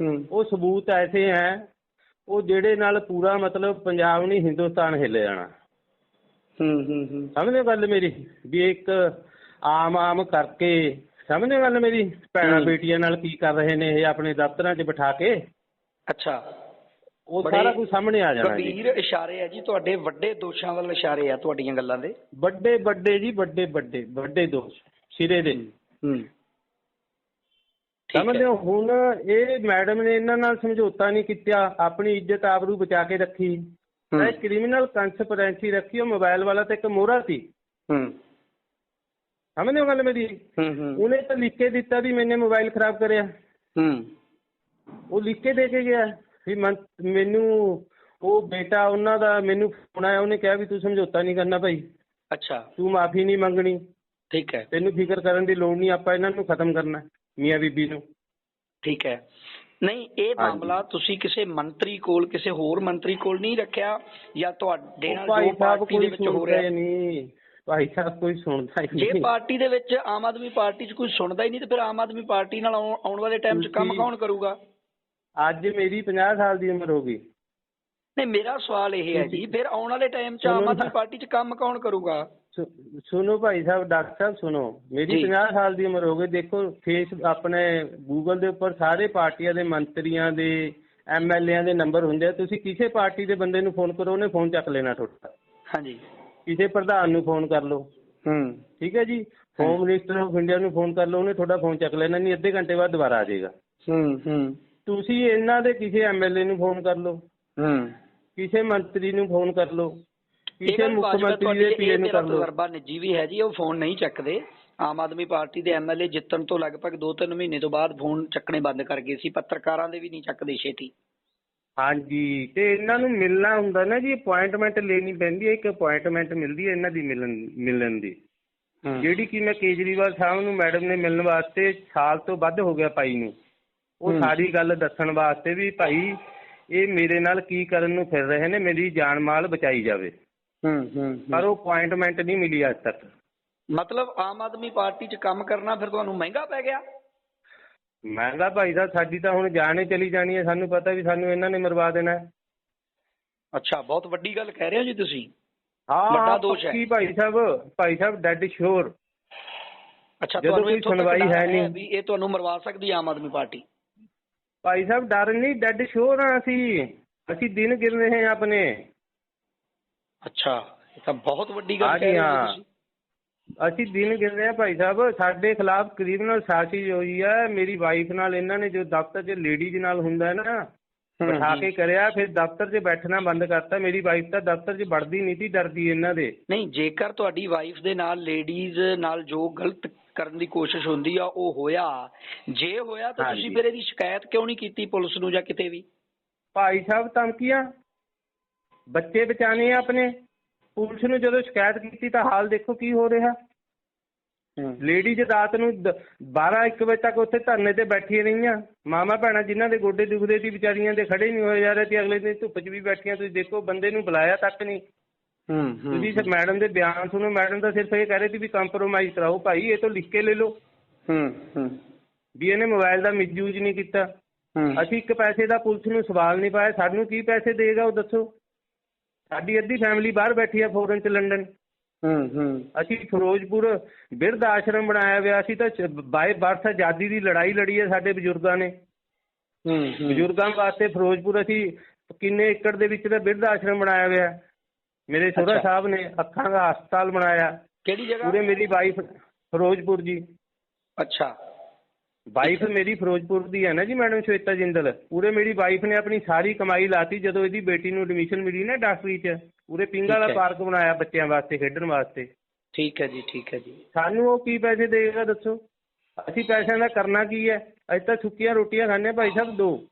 Speaker 3: ਹੂੰ।
Speaker 2: ਉਹ ਸਬੂਤ ਐਸੇ ਹੈ ਉਹ ਜਿਹੜੇ ਨਾਲ ਪੂਰਾ ਮਤਲਬ ਪੰਜਾਬ ਨਹੀਂ ਹਿੰਦੁਸਤਾਨ ਹਿੱਲ ਜਾਣਾ।
Speaker 3: ਹੂੰ ਹੂੰ ਹੂੰ।
Speaker 2: ਸਮਝਦੇ ਗੱਲ ਮੇਰੀ? ਵੀ ਇੱਕ ਆਮ ਆਮ ਕਰਕੇ ਸਮਝਦੇ ਗੱਲ ਮੇਰੀ? ਭੈਣਾਂ। ਬੇਟੀਆਂ ਨਾਲ ਕੀ ਕਰ ਰਹੇ ਨੇ ਇਹ ਆਪਣੇ ਦਫ਼ਤਰਾਂ 'ਚ ਬਿਠਾ ਕੇ?
Speaker 3: ਅੱਛਾ।
Speaker 2: ਉਹ ਸਾਰਾ ਕੁਝ ਸਾਹਮਣੇ ਆ ਜਾਣਾ ਜੀ।
Speaker 3: ਗੰਭੀਰ ਇਸ਼ਾਰੇ ਆ ਜੀ ਤੁਹਾਡੇ ਵੱਡੇ ਦੋਸ਼ਾਂ ਵੱਲ ਇਸ਼ਾਰੇ ਆ ਤੁਹਾਡੀਆਂ ਗੱਲਾਂ ਦੇ।
Speaker 2: ਵੱਡੇ ਵੱਡੇ ਜੀ ਵੱਡੇ ਵੱਡੇ ਵੱਡੇ ਦੋਸ਼ ਸਿਰੇ ਦੇ।
Speaker 3: ਹੂੰ।
Speaker 2: ਸਮਝਦੇ
Speaker 3: ਹੈ।
Speaker 2: ਹੁਣ ਇਹ ਮੈਡਮ ਨੇ ਇਹਨਾਂ ਨਾਲ ਸਮਝੌਤਾ ਨਹੀਂ ਕੀਤਾ ਆਪਣੀ ਇੱਜ਼ਤ ਆਬਰੂ ਬਚਾ ਕੇ ਰੱਖੀ। ਇਹ ਕ੍ਰਿਮੀਨਲ ਕੰਸਪੀਰੈਂਸੀ ਰੱਖੀ ਉਹ ਮੋਬਾਈਲ ਵਾਲਾ ਤੇ ਇੱਕ ਮੋਹਰਾ ਸੀ।
Speaker 3: ਹੂੰ।
Speaker 2: ਸਮਝਦੇ ਹੋ ਗੱਲ ਮੇਰੀ?
Speaker 3: ਹੂੰ ਹੂੰ।
Speaker 2: ਉਹਨੇ ਤਾਂ ਲਿਖ ਕੇ ਦਿੱਤਾ ਵੀ ਮੈਨੇ ਮੋਬਾਈਲ ਖਰਾਬ ਕਰਿਆ।
Speaker 3: ਹੂੰ।
Speaker 2: ਉਹ ਲਿਖ ਕੇ ਦੇ ਕੇ ਗਿਆ। ਵੀ ਮਨ- ਮੈਨੂੰ ਉਹ ਬੇਟਾ ਉਹਨਾਂ ਦਾ ਮੈਨੂੰ ਫੋਨ ਆਇਆ ਉਹਨੇ ਕਿਹਾ ਵੀ ਤੂੰ ਸਮਝੌਤਾ ਨਹੀਂ ਕਰਨਾ ਭਾਈ।
Speaker 3: ਅੱਛਾ।
Speaker 2: ਤੂੰ ਮਾਫੀ ਨਹੀਂ ਮੰਗਣੀ।
Speaker 3: ਠੀਕ ਹੈ।
Speaker 2: ਤੈਨੂੰ ਫਿਕਰ ਕਰਨ ਦੀ ਲੋੜ ਨਹੀਂ ਆਪਾਂ ਇਹਨਾਂ ਨੂੰ ਖਤਮ ਕਰਨਾ ਮੀਆਂ ਬੀਬੀ ਨੂੰ।
Speaker 3: ਠੀਕ ਹੈ। ਨਹੀਂ ਇਹ ਮਾਮਲਾ ਤੁਸੀਂ ਕਿਸੇ ਮੰਤਰੀ ਕੋਲ ਕਿਸੇ ਹੋਰ ਮੰਤਰੀ ਕੋਲ ਨਹੀਂ ਰੱਖਿਆ ਜਾਂ ਤੁਹਾਡੇ
Speaker 2: ਉਹ
Speaker 3: ਨਾਲ
Speaker 2: ਭਾਈ
Speaker 3: ਜੋ
Speaker 2: ਸਾਹਿਬ
Speaker 3: ਪਾਰਟੀ ਦੇ
Speaker 2: ਕੋਈ
Speaker 3: ਵਿੱਚ ਹੋ
Speaker 2: ਸੁਣਦਾ
Speaker 3: ਰਿਹਾ
Speaker 2: ਹੀ ਨਹੀਂ। ਭਾਈ ਸਾਹਿਬ ਕੋਈ ਸੁਣਦਾ ਹੀ
Speaker 3: ਜੇ
Speaker 2: ਨਹੀਂ।
Speaker 3: ਪਾਰਟੀ ਦੇ ਵਿੱਚ ਆਮ ਆਦਮੀ ਪਾਰਟੀ 'ਚ ਕੋਈ ਸੁਣਦਾ ਹੀ ਨਹੀਂ ਤੇ ਫਿਰ ਆਮ ਆਦਮੀ ਪਾਰਟੀ ਨਾਲ ਆਉਣ ਆਉਣ ਵਾਲੇ ਟਾਈਮ 'ਚ ਕੰਮ
Speaker 2: ਤੁਸੀਂ-
Speaker 3: ਕੌਣ ਕਰੂਗਾ?
Speaker 2: ਅੱਜ ਮੇਰੀ 50 ਸਾਲ ਦੀ ਉਮਰ ਹੋ ਗਈ।
Speaker 3: ਨਹੀਂ ਮੇਰਾ ਸਵਾਲ ਇਹ ਹੈ ਜੀ ਫਿਰ ਆਉਣ ਵਾਲੇ ਟਾਈਮ 'ਚ ਆਮ ਆਦਮੀ। ਪਾਰਟੀ 'ਚ ਕੰਮ ਕੌਣ ਕਰੂਗਾ?
Speaker 2: ਸੁਣੋ ਭਾਈ ਸਾਹਿਬ ਡਾਕਟਰ ਸਾਹਿਬ ਸੁਣੋ। ਮੇਰੀ
Speaker 3: ਜੀ।
Speaker 2: 50 ਸਾਲ ਦੀ ਉਮਰ ਹੋ ਗਈ। ਦੇਖੋ ਫੇਸ ਆਪਣੇ ਗੂਗਲ ਦੇ ਉੱਪਰ ਸਾਰੇ ਪਾਰਟੀਆਂ ਦੇ ਮੰਤਰੀਆਂ ਦੇ ਐਮਐਲਏਆਂ ਦੇ ਨੰਬਰ ਹੁੰਦੇ ਆ। ਤੁਸੀਂ ਕਿਸੇ ਪਾਰਟੀ ਦੇ ਬੰਦੇ ਨੂੰ ਫੋਨ ਕਰੋ ਉਹਨੇ ਫੋਨ ਚੱਕ ਲੈਣਾ ਤੁਹਾਡਾ।
Speaker 3: ਹਾਂਜੀ।
Speaker 2: ਕਿਸੇ ਪ੍ਰਧਾਨ ਨੂੰ ਫੋਨ ਕਰ ਲਓ।
Speaker 3: ਹੂੰ।
Speaker 2: ਠੀਕ ਹੈ ਜੀ? ਹੋਮ ਮਿਨਿਸਟਰ ਆਫ ਇੰਡੀਆ ਨੂੰ ਫੋਨ ਕਰ ਲਓ ਉਹਨੇ ਤੁਹਾਡਾ ਫੋਨ ਚੱਕ ਲੈਣਾ ਨਹੀਂ ਅੱਧੇ ਘੰਟੇ ਬਾਅਦ ਦੁਬਾਰਾ ਆ ਜਾਏਗਾ।
Speaker 3: ਹੂੰ ਹੂੰ।
Speaker 2: ਤੁਸੀਂ ਇਹਨਾਂ ਦੇ ਕਿਸੇ ਐਮਐਲਏ ਨੂੰ ਫੋਨ ਕਰ ਲਓ।
Speaker 3: ਹੂੰ।
Speaker 2: ਕਿਸੇ ਮੰਤਰੀ ਨੂੰ ਫੋਨ ਕਰ ਲਓ। ਕਿਸੇ ਮੁੱਖ ਮੰਤਰੀ ਦੇ ਪੀਏ ਨੂੰ ਕਰ ਲਓ।
Speaker 3: ਤਜਰਬਾ ਨਿੱਜੀ ਵੀ ਹੈ ਜੀ ਉਹ ਫੋਨ ਨਹੀਂ ਚੱਕਦੇ। ਆਮ ਆਦਮੀ ਪਾਰਟੀ ਦੇ ਐਮਐਲਏ ਜਿੱਤਣ ਤੋਂ ਲਗਭਗ 2-3 ਮਹੀਨੇ ਤੋਂ ਬਾਅਦ ਫੋਨ ਚੱਕਣੇ ਬੰਦ ਕਰ ਗਏ ਸੀ ਪੱਤਰਕਾਰਾਂ ਦੇ ਵੀ ਨਹੀਂ ਚੱਕਦੇ ਛੇਤੀ।
Speaker 2: ਹਾਂਜੀ ਤੇ ਇਹਨਾਂ ਨੂੰ ਮਿਲਣਾ ਹੁੰਦਾ ਨਾ ਜੀ ਅਪਾਇੰਟਮੈਂਟ ਲੈਣੀ ਪੈਂਦੀ ਹੈ ਇੱਕ ਅਪਾਇੰਟਮੈਂਟ ਮਿਲਦੀ ਹੈ ਇਹਨਾਂ ਦੀ ਮਿਲਣ ਮਿਲਣ ਦੀ। ਜਿਹੜੀ ਕਿ ਮੈਂ ਕੇਜਰੀਵਾਲ ਸਾਹਿਬ ਨੂੰ ਮੈਡਮ ਨੇ ਮਿਲਣ ਵਾਸਤੇ ਸਾਲ ਤੋਂ ਵੱਧ ਹੋ ਗਿਆ ਭਾਈ ਨੂੰ। ਉਹ। ਸਾਰੀ ਗੱਲ ਦੱਸਣ ਵਾਸਤੇ ਵੀ ਭਾਈ ਇਹ ਮੇਰੇ ਨਾਲ ਕੀ ਕਰਨ ਨੂੰ ਫਿਰ ਰਹੇ ਨੇ ਮੇਰੀ ਜਾਨ ਮਾਲ ਬਚਾਈ ਜਾਵੇ।
Speaker 3: ਹੂੰ ਹੂੰ
Speaker 2: ਪਰ ਉਹ ਅਪਾਇੰਟਮੈਂਟ ਨਹੀਂ ਮਿਲੀ ਅੱਜ ਤੱਕ।
Speaker 3: ਮਤਲਬ ਆਮ ਆਦਮੀ ਪਾਰਟੀ 'ਚ ਕੰਮ ਕਰਨਾ ਫਿਰ ਤੁਹਾਨੂੰ ਮਹਿੰਗਾ ਪੈ ਗਿਆ?
Speaker 2: ਮਹਿੰਗਾ ਭਾਈ ਸਾਹਿਬ ਸਾਡੀ ਤਾਂ ਹੁਣ ਜਾਨ ਹੀ ਚਲੀ ਜਾਣੀ ਹੈ। ਸਾਨੂੰ ਪਤਾ ਵੀ ਸਾਨੂੰ ਇਹਨਾਂ ਨੇ ਮਰਵਾ ਦੇਣਾ ਹੈ।
Speaker 3: ਅੱਛਾ ਬਹੁਤ ਵੱਡੀ ਗੱਲ ਕਹਿ ਰਹੇ ਹੋ ਜੀ ਤੁਸੀਂ।
Speaker 2: ਹਾਂ
Speaker 3: ਵੱਡਾ ਦੋਸ਼ ਹੈ।
Speaker 2: ਪੱਕੀ ਭਾਈ ਸਾਹਿਬ ਭਾਈ ਸਾਹਿਬ ਡੈਡ ਸ਼ੋਰ
Speaker 3: ਅੱਛਾ ਤੁਹਾਨੂੰ ਤੱਕ
Speaker 2: ਸੁਣਵਾਈ ਹੈ ਨਹੀਂ।
Speaker 3: ਵੀ ਇਹ ਤੁਹਾਨੂੰ ਮਰਵਾ ਸਕਦੀ ਆਮ ਆਦਮੀ ਪਾਰਟੀ।
Speaker 2: ਭਾਈ ਸਾਹਿਬ ਡਰ ਨਹੀਂ ਡੈਡ ਸ਼ੋਰ ਆ ਅਸੀਂ ਅਸੀਂ ਦਿਨ ਗਿਣ ਰਹੇ ਹਾਂ ਆਪਣੇ।
Speaker 3: ਅੱਛਾ ਇਹ ਤਾਂ ਬਹੁਤ ਵੱਡੀ ਗੱਲ
Speaker 2: ਹਾਂ
Speaker 3: ਕਹਿ ਰਹੇ ਹੋ
Speaker 2: ਹਾਂ।
Speaker 3: ਜੀ ਤੁਸੀਂ।
Speaker 2: ਅਸੀਂ ਦਿਨ ਗਿਣ ਰਹੇ ਹਾਂ ਭਾਈ ਸਾਹਿਬ ਸਾਡੇ ਖਿਲਾਫ ਕ੍ਰਿਮੀਨਲ ਸਾਜ਼ਿਸ਼ ਹੋਈ ਹੈ ਮੇਰੀ ਵਾਈਫ ਨਾਲ ਇਹਨਾਂ ਨੇ ਜੋ ਦਫ਼ਤਰ 'ਚ ਲੇਡੀਜ਼ ਨਾਲ ਹੁੰਦਾ ਹੈ ਨਾ
Speaker 3: ਹੂੰ,
Speaker 2: ਬਿਠਾ। ਕੇ ਕਰਿਆ ਫਿਰ ਦਫ਼ਤਰ 'ਚ ਬੈਠਣਾ ਬੰਦ ਕਰਤਾ। ਮੇਰੀ ਵਾਈਫ ਤਾਂ ਦਫ਼ਤਰ 'ਚ ਵੜਦੀ ਨਹੀਂ ਸੀ ਡਰਦੀ ਇਹਨਾਂ ਦੇ।
Speaker 3: ਨਹੀਂ ਜੇਕਰ ਤੁਹਾਡੀ ਵਾਈਫ ਦੇ ਨਾਲ ਲੇਡੀਜ਼ ਨਾਲ ਜੋ ਗਲਤ ਕਰਨ ਦੀ ਕੋਸ਼ਿਸ਼ ਹੁੰਦੀ ਆ ਉਹ ਹੋਇਆ। ਜੇ ਹੋਇਆ ਤਾਂ ਤੁਸੀਂ। ਫਿਰ ਇਹਦੀ ਸ਼ਿਕਾਇਤ ਕਿਉਂ ਨਹੀਂ ਕੀਤੀ ਪੁਲਿਸ ਨੂੰ ਜਾਂ ਕਿਤੇ ਵੀ?
Speaker 2: ਭਾਈ ਸਾਹਿਬ ਧਮਕੀਆਂ? ਬੱਚੇ ਬਚਾਣੇ ਆ ਆਪਣੇ। ਪੁਲਿਸ ਨੂੰ ਜਦੋਂ ਸ਼ਿਕਾਇਤ ਕੀਤੀ ਤਾਂ ਹਾਲ ਦੇਖੋ ਕੀ ਹੋ ਰਿਹਾ। ਲੇਡੀਜ਼ ਰਾਤ ਨੂੰ 12 1 ਵਜੇ ਤੱਕ ਉੱਥੇ ਧਰਨੇ ਤੇ ਬੈਠੀਆਂ ਰਹੀਆਂ। ਮਾਮਾ ਭੈਣਾਂ ਜਿਨ੍ਹਾਂ ਦੇ ਗੋਡੇ ਦੁਖਦੇ ਸੀ ਵਿਚਾਰੀਆਂ ਦੇ ਖੜੇ ਨਹੀਂ ਹੋਏ ਜਾ ਰਹੇ ਤੇ ਅਗਲੇ ਦਿਨ ਧੁੱਪ 'ਚ ਵੀ ਬੈਠੀਆਂ। ਤੁਸੀਂ ਦੇਖੋ ਬੰਦੇ ਨੂੰ ਬੁਲਾਇਆ ਤੱਕ ਨਹੀਂ। ਤੁਸੀਂ ਸਿਰ ਮੈਡਮ ਦੇ ਬਿਆਨ ਸੁਣੋ ਮੈਡਮ ਤਾਂ ਸਿਰਫ ਇਹ ਕਹਿ ਰਹੇ ਸੀ ਵੀ ਕੰਪਰੋਮਾਈਜ਼ ਕਰਾਓ ਭਾਈ ਇਹ ਤੋਂ ਲਿਖ ਕੇ ਲੈ ਲਓ।
Speaker 3: ਹੂੰ ਹੂੰ।
Speaker 2: ਵੀ ਇਹਨੇ ਮੋਬਾਈਲ ਦਾ ਮਿਸਯੂਜ਼ ਨਹੀਂ ਕੀਤਾ। ਅਸੀਂ ਇੱਕ ਪੈਸੇ ਦਾ ਪੁਲਿਸ ਨੂੰ ਸਵਾਲ ਨਹੀਂ ਪਾਇਆ ਸਾਨੂੰ ਕੀ ਪੈਸੇ ਦੇਗਾ ਉਹ ਦੱਸੋ। ਸਾਡੀ ਅੱਧੀ ਫੈਮਿਲੀ ਬਾਹਰ ਬੈਠੀ ਆ ਫੋਰਨ ਚ ਲੰਡਨ।
Speaker 3: ਹੂੰ ਹੂੰ।
Speaker 2: ਅਸੀਂ ਫਿਰੋਜ਼ਪੁਰ ਬਿਰਧ ਆਸ਼ਰਮ ਬਣਾਇਆ ਹੋਇਆ ਅਸੀਂ ਤਾਂ ਬਾਏ ਬਰਥ ਆਜ਼ਾਦੀ ਦੀ ਲੜਾਈ ਲੜੀ ਹੈ ਸਾਡੇ ਬਜ਼ੁਰਗਾਂ ਨੇ।
Speaker 3: ਹੂੰ
Speaker 2: ਬਜ਼ੁਰਗਾਂ ਵਾਸਤੇ ਫਿਰੋਜ਼ਪੁਰ ਅਸੀਂ ਕਿੰਨੇ ਏਕੜ ਦੇ ਵਿੱਚ ਦਾ ਬਿਰਧ ਆਸ਼ਰਮ ਬਣਾਇਆ ਹੋਇਆ। ਮੇਰੇ ਸਹੁਰਾ। ਸਾਹਿਬ ਨੇ ਅੱਖਾਂ ਦਾ ਹਸਪਤਾਲ ਬਣਾਇਆ।
Speaker 3: ਕਿਹੜੀ ਜਗ੍ਹਾ?
Speaker 2: ਪੂਰੇ ਮੇਰੀ ਵਾਈਫ ਫਿਰੋਜ਼ਪੁਰ ਜੀ।
Speaker 3: ਅੱਛਾ।
Speaker 2: ਵਾਈਫ ਮੇਰੀ ਫਿਰੋਜ਼ਪੁਰ ਦੀ ਹੈ ਨਾ ਜੀ ਮੈਡਮ ਸ਼ਵੇਤਾ ਜਿੰਦਲ। ਪੂਰੇ ਮੇਰੀ ਵਾਈਫ ਨੇ ਆਪਣੀ ਸਾਰੀ ਕਮਾਈ ਲਾਤੀ ਜਦੋਂ ਇਹਦੀ ਬੇਟੀ ਨੂੰ ਐਡਮਿਸ਼ਨ ਮਿਲੀ ਨਾ ਡਾਕਟਰੀ 'ਚ। ਪੂਰੇ ਪਿੰਗ ਵਾਲਾ। ਪਾਰਕ ਬਣਾਇਆ ਬੱਚਿਆਂ ਵਾਸਤੇ ਖੇਡਣ ਵਾਸਤੇ।
Speaker 3: ਠੀਕ ਹੈ ਜੀ ਠੀਕ ਹੈ ਜੀ।
Speaker 2: ਸਾਨੂੰ ਉਹ ਕੀ ਪੈਸੇ ਦੇਗਾ ਦੱਸੋ? ਅਸੀਂ ਪੈਸਿਆਂ ਦਾ ਕਰਨਾ ਕੀ ਹੈ? ਅਸੀਂ ਤਾਂ ਸੁੱਕੀਆਂ ਰੋਟੀਆਂ ਖਾਂਦੇ ਭਾਈ ਸਾਹਿਬ ਦੋ।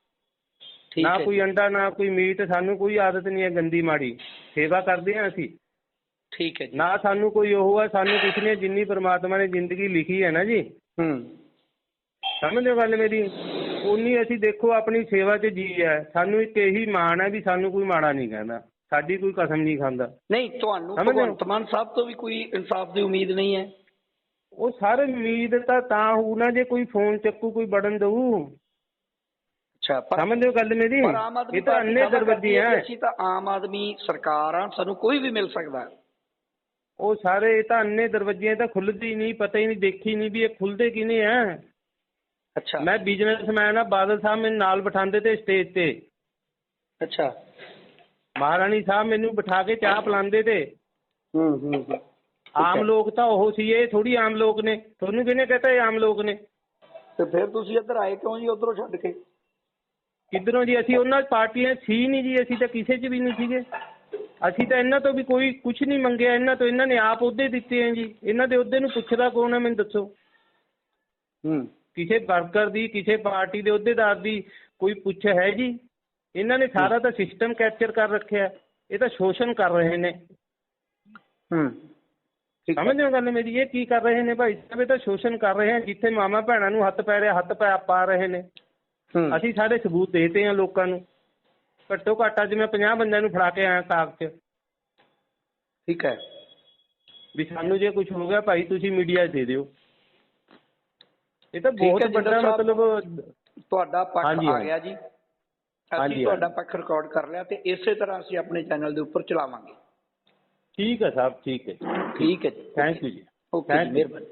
Speaker 3: ਠੀਕ
Speaker 2: ਨਾ ਕੋਈ ਅੰਡਾ ਨਾ ਕੋਈ ਮੀਟ ਸਾਨੂੰ ਕੋਈ ਆਦਤ ਨਹੀਂ ਹੈ ਗੰਦੀ ਮਾੜੀ। ਸੇਵਾ ਕਰਦੇ ਹਾਂ ਅਸੀਂ।
Speaker 3: ਠੀਕ ਹੈ ਜੀ।
Speaker 2: ਨਾ ਸਾਨੂੰ ਕੋਈ ਉਹ ਹੈ ਸਾਨੂੰ ਕੁਛ ਨਹੀਂ ਜਿੰਨੀ ਪ੍ਰਮਾਤਮਾ ਨੇ ਜ਼ਿੰਦਗੀ ਲਿਖੀ ਹੈ ਨਾ ਜੀ।
Speaker 3: ਹੂੰ।
Speaker 2: ਸਮਝਦੇ ਹੋ ਗੱਲ ਮੇਰੀ? ਉਨੀ ਅਸੀਂ ਦੇਖੋ ਆਪਣੀ ਸੇਵਾ 'ਚ ਜੀ ਹੈ ਸਾਨੂੰ ਇੱਕ ਇਹੀ ਮਾਣ ਹੈ ਵੀ ਸਾਨੂੰ ਕੋਈ ਮਾੜਾ ਨਹੀਂ ਕਹਿੰਦਾ। ਸਾਡੀ ਕੋਈ ਕਸਮ ਨਹੀਂ ਖਾਂਦਾ।
Speaker 3: ਨਹੀਂ ਤੁਹਾਨੂੰ? ਭਗਵੰਤ ਮਾਨ ਸਾਹਿਬ ਤੋਂ ਵੀ ਕੋਈ ਇਨਸਾਫ ਦੀ ਉਮੀਦ ਨਹੀਂ ਹੈ।
Speaker 2: ਉਹ ਸਾਰੇ ਉਮੀਦ ਤਾਂ ਤਾਂ ਹੋਊ ਨਾ ਜੇ ਕੋਈ ਫੋਨ ਚੱਕੂ ਕੋਈ ਬਟਨ ਦਊ।
Speaker 3: ਅੱਛਾ ਪਰ
Speaker 2: ਸਮਝਦੇ ਹੋ ਗੱਲ ਮੇਰੀ।
Speaker 3: ਪਰ ਆਮ ਆਦਮੀ
Speaker 2: ਇਹ ਤਾਂ
Speaker 3: ਪਾਰਟੀ
Speaker 2: ਅੰਨੇ
Speaker 3: ਦਾਅਵਾ ਕਰਦੀ
Speaker 2: ਦਰਵਾਜ਼ੇ
Speaker 3: ਹੈ। ਕਿ
Speaker 2: ਹੈ
Speaker 3: ਅਸੀਂ ਤਾਂ ਆਮ ਆਦਮੀ ਸਰਕਾਰ ਆ ਸਾਨੂੰ ਕੋਈ ਵੀ ਮਿਲ ਸਕਦਾ ਹੈ।
Speaker 2: ਉਹ ਸਾਰੇ ਇਹ ਤਾਂ ਅੰਨੇ ਦਰਵਾਜ਼ੇ ਤਾਂ ਖੁੱਲਦੇ ਹੀ ਨਹੀਂ ਪਤਾ ਹੀ ਨਹੀਂ ਦੇਖੀ ਨਹੀਂ ਵੀ ਇਹ ਖੁੱਲਦੇ ਕਿਨੇ ਆ।
Speaker 3: ਅੱਛਾ।
Speaker 2: ਮੈਂ ਬਿਜ਼ਨਸਮੈਨ ਆ ਬਾਦਲ ਸਾਹਿਬ ਮੈਨੂੰ ਨਾਲ ਬਿਠਾਉਂਦੇ ਤੇ ਸਟੇਜ ਤੇ।
Speaker 3: ਅੱਛਾ।
Speaker 2: ਮਹਾਰਾਣੀ ਸਾਹਿਬ ਮੈਨੂੰ ਬਿਠਾ ਕੇ ਚਾਹ ਪਿਲਾਉਂਦੇ ਤੇ।
Speaker 3: ਹੂੰ ਹੂੰ ਹੂੰ।
Speaker 2: ਆਮ ਲੋਕ ਤਾਂ ਉਹ ਸੀ ਇਹ ਥੋੜੀ ਆਮ ਲੋਕ ਨੇ। ਤੁਹਾਨੂੰ ਕਿਹਨੇ ਕਹਤਾ ਇਹ ਆਮ ਲੋਕ ਨੇ?
Speaker 3: ਤੇ ਫਿਰ ਤੁਸੀਂ ਇੱਧਰ ਆਏ ਕਿਉਂ ਜੀ ਉਧਰੋਂ ਛੱਡ ਕੇ?
Speaker 2: ਕਿੱਧਰੋਂ ਜੀ? ਅਸੀਂ ਉਹਨਾਂ ਪਾਰਟੀਆਂ 'ਚ ਸੀ ਨਹੀਂ ਜੀ ਅਸੀਂ ਤਾਂ ਕਿਸੇ 'ਚ ਵੀ ਨਹੀਂ ਸੀਗੇ। ਅਸੀਂ ਤਾਂ ਇਹਨਾਂ ਤੋਂ ਵੀ ਕੋਈ ਕੁਝ ਨਹੀਂ ਮੰਗਿਆ ਇਹਨਾਂ ਤੋਂ ਇਹਨਾਂ ਨੇ ਆਪ ਅਹੁਦੇ ਦਿੱਤੇ ਆ ਜੀ। ਇਹਨਾਂ ਦੇ ਅਹੁਦੇ ਨੂੰ ਪੁੱਛਦਾ ਕੌਣ ਹੈ ਮੈਨੂੰ ਦੱਸੋ।
Speaker 3: ਹੂੰ।
Speaker 2: ਕਿਸੇ ਵਰਕਰ ਦੀ ਕਿਸੇ ਪਾਰਟੀ ਦੇ ਅਹੁਦੇਦਾਰ ਦੀ ਕੋਈ ਪੁੱਛ ਹੈ ਜੀ? ਇਹਨਾਂ ਨੇ ਸਾਰਾ ਤਾਂ ਸਿਸਟਮ ਕੈਪਚਰ ਕਰ ਰੱਖਿਆ। ਇਹ ਤਾਂ ਸ਼ੋਸ਼ਣ ਕਰ ਰਹੇ ਨੇ।
Speaker 3: ਹੂੰ। ਠੀਕ ਹੈ।
Speaker 2: ਸਮਝਦੇ ਹੋ ਗੱਲ ਮੇਰੀ? ਇਹ ਕੀ ਕਰ ਰਹੇ ਨੇ ਭਾਈ? ਸਾਹਿਬ ਇਹ ਤਾਂ ਸ਼ੋਸ਼ਣ ਕਰ ਰਹੇ ਆ ਜਿੱਥੇ ਮਾਮਾ ਭੈਣਾਂ ਨੂੰ ਹੱਥ ਪੈ ਰਿਹਾ ਹੱਥ ਪੈ ਪਾ ਰਹੇ ਨੇ। ਅਸੀਂ ਸਾਰੇ ਸਬੂਤ ਦੇਤੇ ਆ ਲੋਕਾਂ ਨੂੰ। ਘੱਟੋ ਘੱਟ ਅੱਜ ਮੈਂ 50 ਬੰਦਿਆਂ ਨੂੰ ਫੜਾ ਕੇ ਆਇਆ ਕਾਗਜ਼ 'ਚ।
Speaker 3: ਠੀਕ ਹੈ।
Speaker 2: ਵੀ ਸਾਨੂੰ ਜੇ ਕੁਝ ਹੋ ਗਿਆ ਭਾਈ ਤੁਸੀਂ ਮੀਡੀਆ 'ਚ ਦੇ ਦਿਓ। ਇਹ ਤਾਂ ਬਹੁਤ ਵੱਡਾ। ਮਤਲਬ
Speaker 3: ਤੁਹਾਡਾ ਪੱਖ ਆ। ਗਿਆ ਜੀ। ਅਸੀਂ ਤੁਹਾਡਾ। ਪੱਖ ਰਿਕਾਰਡ ਕਰ ਲਿਆ ਤੇ ਇਸੇ ਤਰ੍ਹਾਂ ਅਸੀਂ ਆਪਣੇ ਚੈਨਲ ਦੇ ਉੱਪਰ ਚਲਾਵਾਂਗੇ।
Speaker 2: ਠੀਕ ਹੈ ਸਾਹਿਬ ਠੀਕ ਹੈ
Speaker 3: ਠੀਕ ਹੈ ਜੀ।
Speaker 2: ਥੈਂਕ ਯੂ ਜੀ।
Speaker 3: ਓਕੇ. ਮਿਹਰਬਾਨੀ।